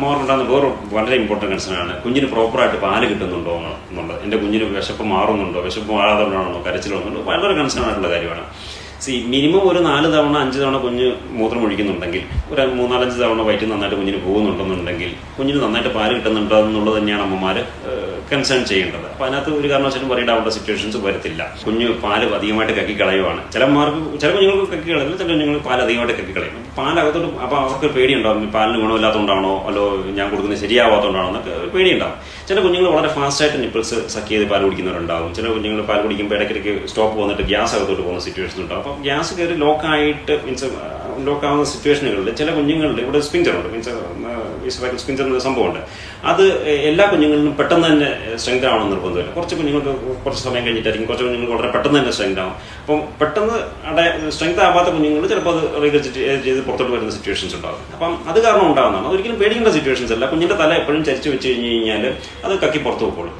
അമ്മമാർക്കുണ്ടാകുന്ന വേറെ വളരെ important concern ആണ്. കുഞ്ഞിന് പ്രോപ്പറായിട്ട് പാൽ കിട്ടുന്നുണ്ടോ എന്നുള്ളത്. എന്റെ കുഞ്ഞിന് വിശപ്പ് മാറുന്നുണ്ടോ? വിശപ്പ് മാറാതെ വന്നുണ്ടോ വളരെ കൺസേൺ ആയിട്ടുള്ള കാര്യമാണ്. സി മിനിമം ഒരു നാല് തവണ അഞ്ച് തവണ കുഞ്ഞ് മൂത്രം ഒഴിക്കുന്നുണ്ടെങ്കിൽ ഒരു മൂന്നാലഞ്ച് തവണ വയറ്റിൽ നന്നായിട്ട് കുഞ്ഞിന് പോകുന്നുണ്ടെന്നുണ്ടെങ്കിൽ കുഞ്ഞിന് നന്നായിട്ട് പാൽ കിട്ടുന്നുണ്ടോ എന്നുള്ളത് തന്നെയാണ് അമ്മമാർ കൺസേൺ ചെയ്യേണ്ടത്. അപ്പൊ അതിനകത്ത് ഒരു കാരണവശാലും പറയേണ്ടാവേണ്ട സിറ്റുവേഷൻസ് വരത്തില്ല. കുഞ്ഞു പാൽ അധികമായിട്ട് കക്കി കളയുവാണ്. ചിലമാർക്ക് ചില കുഞ്ഞുങ്ങൾക്ക് കക്കി കളയില്ല ചില കുഞ്ഞുങ്ങൾ പാൽ അധികമായിട്ട് കക്കി കളയും. പാലകത്തോട്ട് അപ്പോൾ അവർക്ക് പേടിയുണ്ടാവും പാലിന് ഗുണമില്ലാത്തതുകൊണ്ടാണോ അല്ലോ ഞാൻ കൊടുക്കുന്നത് ശരിയാവാത്തതുകൊണ്ടാണോ എന്നൊക്കെ ഒരു പേടിയുണ്ടാവും. ചില കുഞ്ഞുങ്ങൾ വളരെ ഫാസ്റ്റായിട്ട് നിപ്പിൾസ് സക്ക് ചെയ്ത് പാൽ കുടിക്കുന്നവരുണ്ടാവും. ചില കുഞ്ഞുങ്ങൾ പാൽ കുടിക്കുമ്പോൾ ഇടയ്ക്കിടയ്ക്ക് സ്റ്റോപ്പ് വന്നിട്ട് ഗ്യാസ് അകത്തോട്ട് പോകുന്ന സിറ്റുവേഷൻ ഉണ്ടാവും. അപ്പൊ ഗ്യാസ് കയറി ലോക്കായിട്ട് മീൻസ് ലോക്ക് ആവുന്ന സിറ്റുവേഷനുകളിൽ ചില കുഞ്ഞുങ്ങളിൽ ഇവിടെ സ്പിഞ്ചറുണ്ട് മീൻസ് സ്പിഞ്ചർ എന്ന സംഭവമുണ്ട്. അത് എല്ലാ കുഞ്ഞുങ്ങളിലും പെട്ടെന്ന് തന്നെ സ്ട്രെങ്ത് ആവണം നിർബന്ധമില്ല കുറച്ച് കുഞ്ഞുങ്ങൾക്ക് കുറച്ച് സമയം കഴിഞ്ഞിട്ടായിരിക്കും കുറച്ച് കുഞ്ഞുങ്ങൾക്ക് വളരെ പെട്ടെന്ന് തന്നെ സ്ട്രെങ്ത് ആവും അപ്പം പെട്ടെന്ന് അവിടെ സ്ട്രെങ്ത് ആവാത്ത കുഞ്ഞുങ്ങൾ ചിലപ്പോൾ അത് റീഗർജിറ്റ് ചെയ്ത് പുറത്തോട്ട് വരുന്ന സിറ്റുവേഷൻസ് ഉണ്ടാകും. അപ്പം അത് കാരണം ഉണ്ടാകുന്നതാണ്. ഒരിക്കലും പേടിക്കേണ്ട സിറ്റുവേഷൻസ് അല്ല. കുഞ്ഞിന്റെ തല എപ്പോഴും ചരിച്ചു വെച്ച് കഴിഞ്ഞ് കഴിഞ്ഞാൽ അത് കക്കി പുറത്തു പോയിക്കോളും